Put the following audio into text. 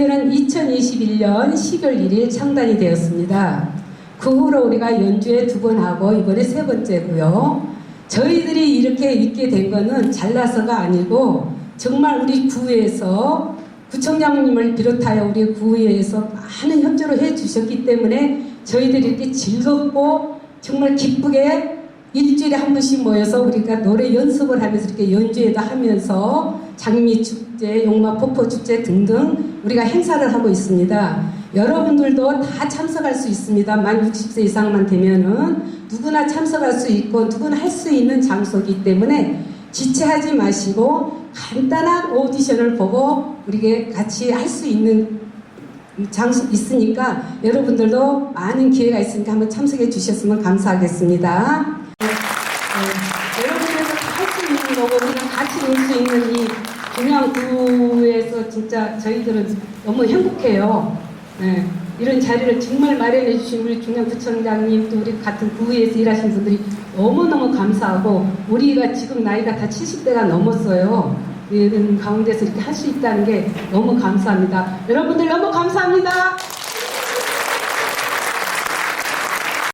저희들은 2021년 10월 1일 창단이 되었습니다. 그 후로 우리가 연주에 두 번 하고 이번에 세 번째고요. 저희들이 이렇게 있게 된 거는 잘나서가 아니고 정말 우리 구에서 구청장님을 비롯하여 우리 구에서 많은 협조를 해 주셨기 때문에 저희들이 이렇게 즐겁고 정말 기쁘게 일주일에 한 번씩 모여서 우리가 노래 연습을 하면서 이렇게 연주회도 하면서 장미 축제, 용마 폭포 축제 등등 우리가 행사를 하고 있습니다. 여러분들도 다 참석할 수 있습니다. 만 60세 이상만 되면은 누구나 참석할 수 있고 누구나 할 수 있는 장소이기 때문에 지체하지 마시고 간단한 오디션을 보고 우리가 같이 할 수 있는 장소 있으니까 여러분들도 많은 기회가 있으니까 한번 참석해 주셨으면 감사하겠습니다. 여러분들도 다할수 있는 거고 우리가 같이 놀 수 있는 이 중앙구에서 진짜 저희들은 너무 행복해요. 네, 이런 자리를 정말 마련해 주신 우리 중앙구청장님 또 우리 같은 구에서 일하시는 분들이 너무너무 감사하고 우리가 지금 나이가 다 70대가 넘었어요. 이런 가운데서 이렇게 할 수 있다는 게 너무 감사합니다. 여러분들 너무 감사합니다.